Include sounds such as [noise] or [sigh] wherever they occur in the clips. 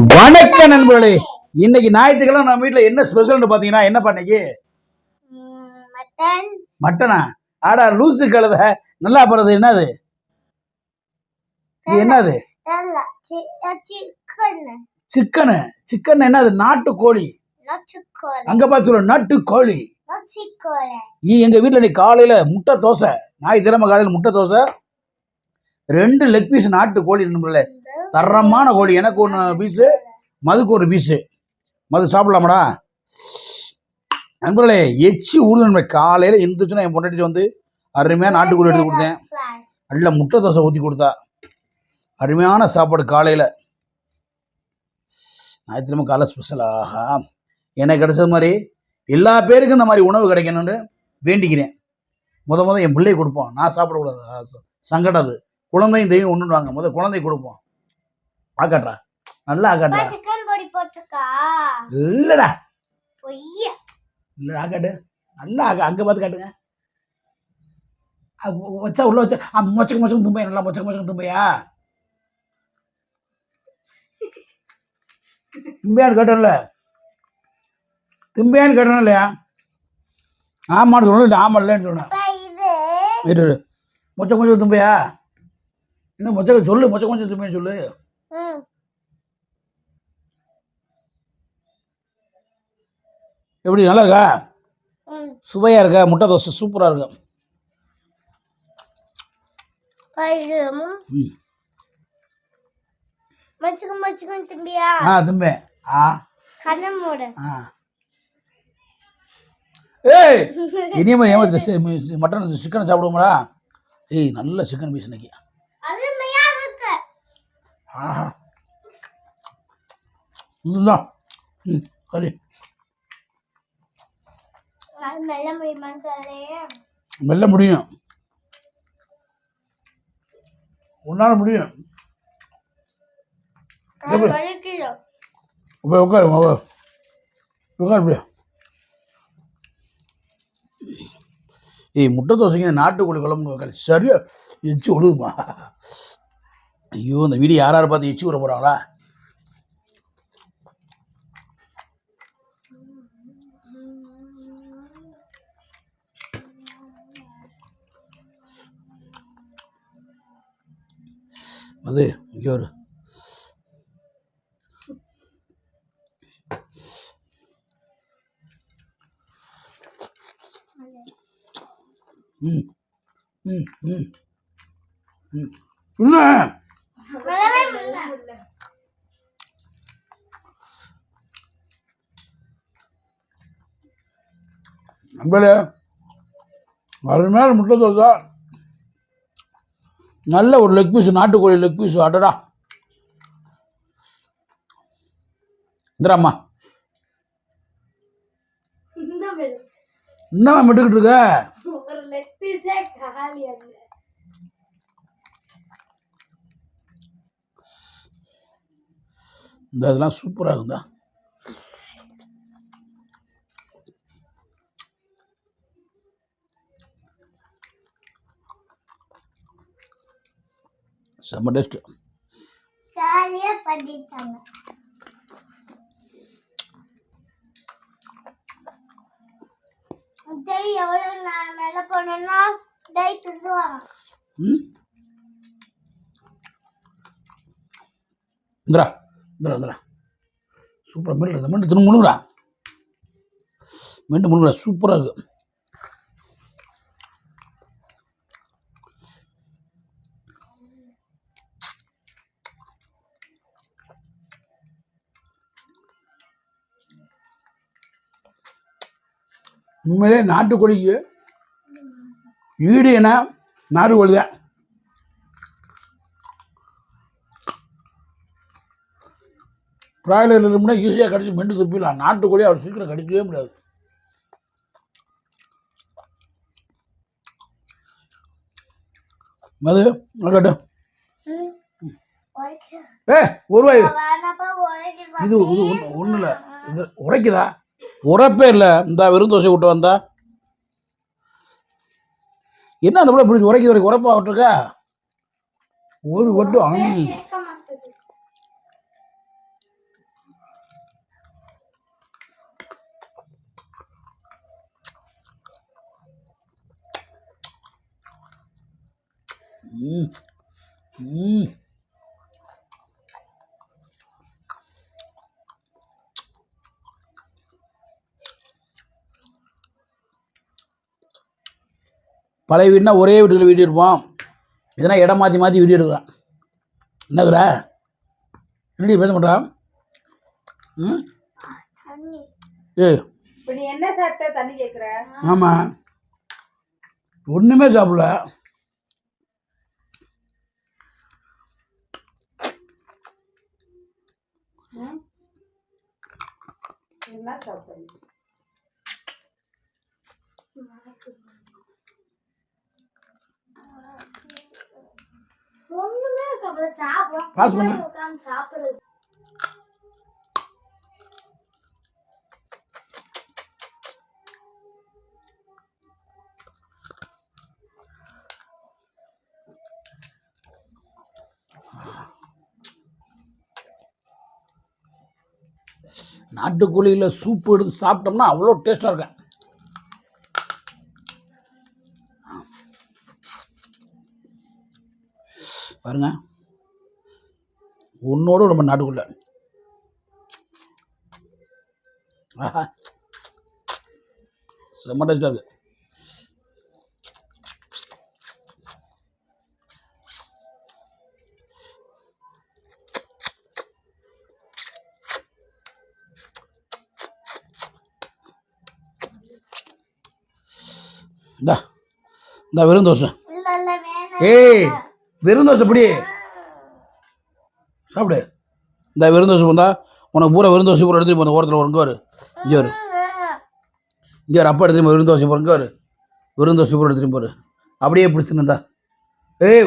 வணக்கம் நண்பர்களே. இன்னைக்கு ஞாயிற்றுக்கிழமை நம்ம வீட்ல என்ன ஸ்பெஷல்னு பாத்தீங்கன்னா என்ன பண்ணைக்கு மட்டன்? ஆடா லூசு கழுத. நல்லா போறது என்னது? இது என்னது? சிக்கன். சிக்கனு. என்னது? நாட்டு கோழி அங்க பார்த்து சொல்லு நாட்டு கோழி ஈ எங்க வீட்ல இன்னைக்கு காலையில முட்டை தோசை. ஞாயிற்றுக்கிழமை காலையில முட்டை தோசை. ரெண்டு லெக் பீஸ் நாட்டு கோழி நண்பர்களே. தரமான கோழி. எனக்கு ஒன்று பீஸு மதுக்கு ஒரு பீஸு. மது சாப்பிடலாமாடா? நண்பர்களே எச்சி ஊடுதன்மை காலையில் எந்திரிச்சுன்னா என் பொண்டாட்டிட்டு வந்து அருமையாக நாட்டுக்கோழி எடுத்து கொடுத்தேன். நல்ல முட்டை தோசை ஊற்றி கொடுத்தா. அருமையான சாப்பாடு காலையில். ஞாயிற்றுக்கிழமை காலை ஸ்பெஷல் ஆஹா. எனக்கு கிடைச்சது மாதிரி எல்லா பேருக்கும் இந்த மாதிரி உணவு கிடைக்கணும்னு வேண்டிக்கிறேன். முத முத என் பிள்ளை கொடுப்போம். நான் சாப்பிடக்கூடாது. சங்கடம் அது. குழந்தையும் தெய்வம் ஒன்றுடுவாங்க முத குழந்தை கொடுப்போம். ஆக்காட்றா நல்லா ஆக்காட்றா சிக்கன் பொடி போட்டிருக்கா? இல்லடா. பொய்ய. இல்லை ஆக்காட்டு நல்லா ஆக்கா அங்கே பார்த்து காட்டுங்க. வச்சா உள்ள வச்சா ஆ, மொச்சக்கு மொச்சக்கு தும்பையா? நல்லா மொச்சக்கு மொச்சக்கு தும்பையா? தும்பையான்னு கேட்டோம்ல தும்பையான்னு கேட்டோம் இல்லையா? ஆமான்னு சொல்லணும் இல்லை ஆமாம் இல்லைன்னு சொன்னேன். மொச்ச கொஞ்சம் தும்பையா? என்ன மொச்ச சொல்லு மொச்ச கொஞ்சம் தும்பைன்னு சொல்லு. எப்படி நல்லா இருக்கா. சுவையாக இருக்கா? முட்டை தோசை சூப்பராக திரும்பியா ஆ தும்பே ஆ. ஆ. ஏய் இனிமே ஏமாத்திட்டு [laughs] மட்டன் சிக்கனை சாப்பிடுவோம்டா. ஏய் நல்ல சிக்கன் பீஸ் இன்னைக்கு. இருக்கு இதுதான். ம் சரி. மெல்ல முடியும். உன்னால் முடியும். போய் உட்காரு உட்காரு. அப்படியே ஏய் முட்டை இந்த நாட்டுக்கோழி குழம்பு சரியா எச்சு ஒழுகுமா ஐயோ இந்த வீடியோ யார் யார் பார்த்து எச்சு விட போகிறாங்களா அது இங்கே ஒரு ம் ம் ம் ம். என்ன? நம்பளே அருமையான முட்டை தோசை நல்ல ஒரு லெக் பீஸ் நாட்டுக்கோழி லெக் பீஸ் அடடா. இந்திராம்மா என்னம்மா மிட்டுக்கிட்டு இருக்க ஒரு லெக் பீஸே காலி அது இந்த இதெல்லாம் சூப்பராக இருக்குதா செம்ம டேய் எவ்வளவு நான் மேல போனேன்னா டேய் திட்டுவாங்க ம்? இந்திரா இந்திரா இந்திரா சூப்பராக மீன் இந்த மீன் தின்னு முழுங்குடா. மீன் முழுங்குடா. சூப்பராக இருக்குது உண்மையிலே நாட்டுக்கோழிக்கு ஈடு என நாட்டுக்கோழி தான். பிராய்லர் இருந்தோம்னா ஈஸியாக கடிச்சு மெண்டு துப்பிடலாம். நாட்டுக்கோழி அவர் சீக்கிரம் கடிக்கவே முடியாது. மது கட்டும் ஏ ஒரு ரூபாய் இது இது ஒன்றும் இல்லை. இது உரைக்குதா? உரைப்பே இல்லை. இந்த வெறும் தோசை விட்டு வந்தா. என்ன அந்த பிள்ளை பிடிச்சி உரைக்குது உரைக்கு உரைப்பா விட்டுருக்கா? ஒரு ஒட்டு ம். ம். பழைய வீடுனா ஒரே வீட்டுக்குள்ள வீடு இருப்போம். இதெல்லாம் இடம் மாற்றி மாற்றி வீடியோ எடுக்கலாம். என்னக்குற? என்னடி பேச மாட்டான் ம்? தண்ணி. ஏய் இப்ப நீ என்ன சாப்பிட்ட? தண்ணி கேக்குற. ஆமாம் ஒன்றுமே சாப்பிடல. என்ன சாப்பிட்ட ஒண்ணுமே சாப்பிட சாப்பிடும் Pass பண்ணு. உட்காந்து சாப்பிடுறது நாட்டுக்கோழியில் சூப்பு எடுத்து சாப்பிட்டோம்னா அவ்வளோ டேஸ்ட்டாக இருக்கும். பாருங்க. ஒன்னோட நம்ம நாட்டுக்குள்ள ஆஹா. செம்ம டேஸ்ட்டாக இருக்கு. இந்தா இந்த வெறும் தோசை. ஏய் வெறும் தோசை பிடி. சாப்பிடு. இந்த வெறும் தோசை வந்தா உனக்கு பூரா வெறும் தோசை பூரா எடுத்துட்டு போன ஓரத்தில் ஒரு இங்கே வரு. இங்கே வரு. இங்கே வரு அப்பா எடுத்துட்டு போ, வெறும் தோசை போகிற இங்கே வரு. வெறும் தோசை பூரா எடுத்துட்டு போரு அப்படியே பிடிச்சிருந்தா ஏய்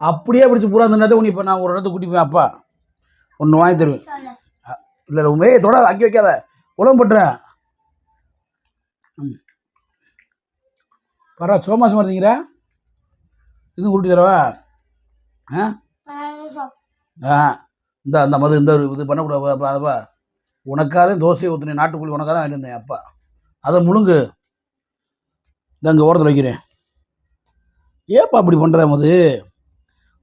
அப்படியே பிடிச்சி பூரா நேரத்தை உனக்கு இப்போ நான் ஒரு இடத்துக்கு கூட்டி போய் அப்பா. ஒன்று வாங்கி தருவேன். இல்லை இல்லை உண்மையே தொட அக்கி வைக்காத. உலகம் பட்டுறேன். ம். பரவா சோமாசமாக இருந்தீங்கிற இதுவும் கூட்டி தரவா? ஆ? ஆ இந்த அந்த மது இந்த இது பண்ணக்கூடாது அப்பா, உனக்காக தான் தோசை ஊற்றுனேன் நாட்டுக்கோழி உனக்காக தான் வாங்கிட்டு இருந்தேன் அப்பா. அதை முழுங்கு. இந்த அங்கே ஓரத்தில் வைக்கிறேன். ஏப்பா அப்படி பண்ணுற மது?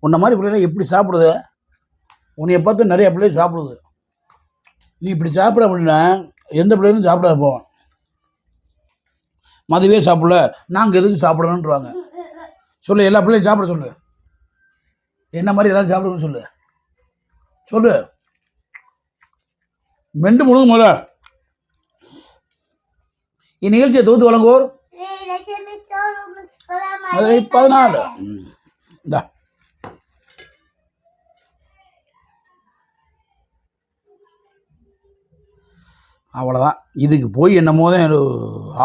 உன்ன மாதிரி பிள்ளைங்க எப்படி சாப்பிடுது? உன்னைய பார்த்து நிறைய பிள்ளை சாப்பிடுது. நீ இப்படி சாப்பிட அப்படின்னா எந்த பிள்ளைகளும் சாப்பிடாத போவான் மதுவே சாப்பிடல நாங்கள் எதுக்கு சாப்பிடணுன்றவாங்க சொல்லு எல்லா பிள்ளையும் சாப்பிட சொல்லு. என்ன மாதிரி எல்லாரும் சாப்பிடுங்கன்னு சொல்லு. சொல்லு. மெண்டு முழுங்க முதல்ல இந்நிகழ்ச்சியை தொகுத்து வழங்குவோர்? பதினாலு. இந்தா. அவ்வளோதான் இதுக்கு போய் என்னமோ தான்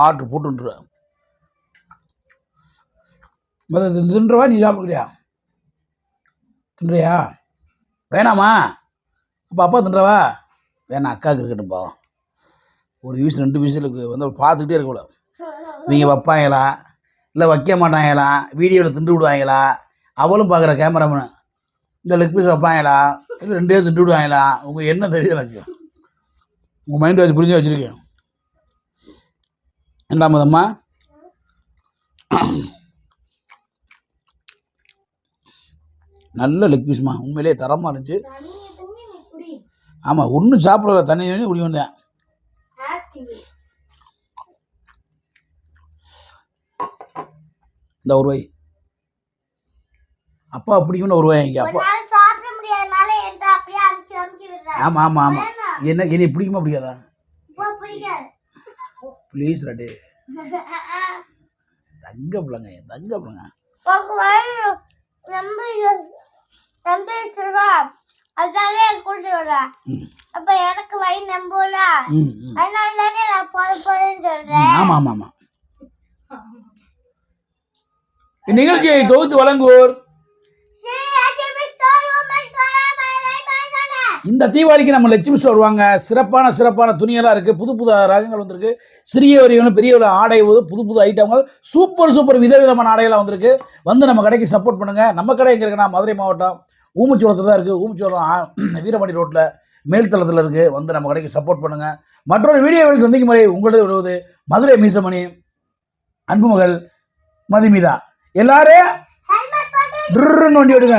ஆர்டர் போட்டுருவேன் முதல்ல தின்றவா? நீ சாப்பிடுக்கிறியா? தின்றியா? வேணாமா? அப்போ அப்பா தின்றவா? வேணாம் அக்காவுக்கு இருக்கட்டும் பாவம். ஒரு வீசு ரெண்டு வீசிலுக்கு வந்து பார்த்துக்கிட்டே இருக்கக்கூட இவங்க வைப்பாங்களா? இல்லை வைக்க மாட்டாங்களா? வீடியோவில் திண்டு விடுவாங்களா? அவளும் பார்க்குற கேமராமேனு இந்த லெக் பீஸ் வைப்பாங்களா? இல்லை ரெண்டே திண்டு விடுவாங்களா? உங்கள் என்ன தெரியுது எனக்கு? உங்கள் மைண்ட் வாஷ் புரிஞ்சு வச்சுருக்கேன். ரெண்டாமதம்மா நல்ல லெக் பீஸ்மா உண்மையிலேயே தரமாக இருந்துச்சு. ஆமாம் ஒன்றும் சாப்பிடல தண்ணி தண்ணி குடி வந்தேன். இந்த ஒரு ரூபாய் அப்பா பிடிக்கும்னு ஒரு ரூபாய் இங்கே அப்பா. ஆமாம் ஆமாம் ஆமாம். என்ன என்னை பிடிக்குமா பிடிக்காதா? ப்ளீஸ் ரெடி தங்க பிள்ளைங்க தங்க பிள்ளைங்க. அப்ப எனக்கு வழி நம்பல அதனால தானே நான் போத போறேன்னு சொல்றேன். ஆமாம் ஆமாம் ஆமாம் இந்நிகழ்ச்சியை தொகுத்து வழங்குவோர் இந்த தீபாவளிக்கு நம்ம லட்சுமி ஸ்டோர் வாங்க சிறப்பான சிறப்பான துணியெல்லாம் இருக்குது புது புது ரகங்கள் வந்திருக்கு. சிறிய வரிகளும் பெரிய ஒரு ஆடை வந்து புது புது ஐட்டங்கள் சூப்பர் சூப்பர் விதவிதமான ஆடையெல்லாம் வந்திருக்கு. வந்து நம்ம கடைக்கு சப்போர்ட் பண்ணுங்கள் நம்ம கடை எங்கே இருக்குன்னா மதுரை மாவட்டம் ஊமுச்சோளத்தில் தான் இருக்குது ஊமுச்சோளம் வீரமணி ரோட்டில் மேல்தளத்தில் இருக்குது வந்து நம்ம கடைக்கு சப்போர்ட் பண்ணுங்கள் மற்றொரு வீடியோவில் சந்திக்கும் முறை உங்களது வருவது மதுரை மீசமணி அன்புமகள் மதுமிதா. எல்லாரும் வண்டி எடுங்க